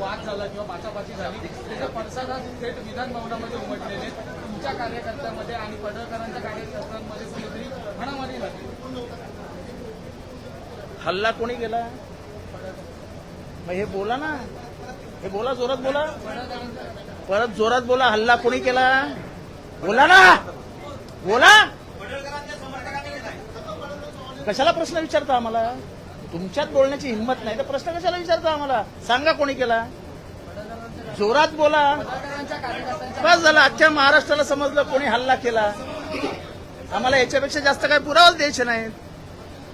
वाद झाला किंवा बाचाबाची झाली त्याचा पडसाद थेट विधान भवनामध्ये उमटलेले तुमच्या कार्यकर्त्यांमध्ये आणि पडळकरांच्या कार्यकर्त्यांमध्ये कुठेतरी हाणामारी झाली. हल्ला कोणी गेला मग हे बोला ना. हे बोला जोरात बोला. परत जोरात बोला हल्ला कोणी केला? बोला ना. बोला. कशाला प्रश्न विचारता आम्हाला? तुमच्यात बोलण्याची हिंमत नाही. तर प्रश्न कशाला विचारता आम्हाला? सांगा कोणी केला? जोरात बोला. बस झालं. अख्ख्या महाराष्ट्राला समजलं कोणी हल्ला केला. आम्हाला याच्यापेक्षा जास्त काही पुरावाच द्यायचे नाहीत.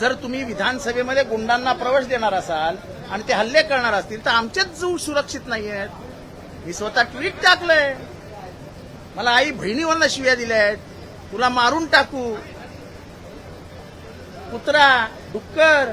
जर तुम्ही विधानसभेमध्ये गुंडांना प्रवेश देणार असाल आणि ते हल्ले करणार असतील तर आमचेच जीव सुरक्षित नाही आहेत मी स्वतः ट्विट टाकलंय. मला आई बहिणीवरनं शिव्या दिल्या आहेत तुला मारून टाकू. कुत्रा डुक्कर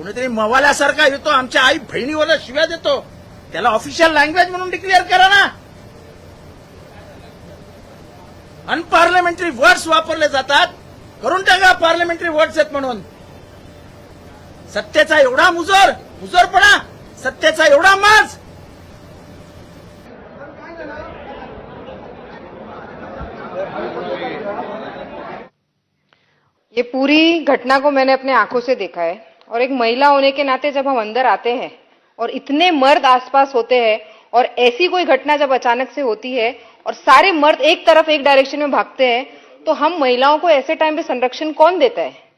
कोणीतरी मवाल्यासारखा येतो आमच्या आई बहिणीवर शिव्या देतो. त्याला ऑफिशियल लँग्वेज म्हणून डिक्लेअर करा ना. अनपार्लमेंटरी वर्ड्स वापरले जातात. करून टाका पार्लमेंटरी वर्ड्स आहेत म्हणून. सत्तेचा एवढा मुजोर मुजोरपणा सत्तेचा एवढा माज. ये पूरी घटना को मैंने अपने आंखों से देखा है। और एक महिला होने के नाते जब हम अंदर आते हैं और इतने मर्द आसपास होते हैं और ऐसी कोई घटना जब अचानक से होती है और सारे मर्द एक तरफ़ एक डायरेक्शन में भागते हैं तो हम महिलाओं को ऐसे टाइम पे संरक्षण कौन देता है?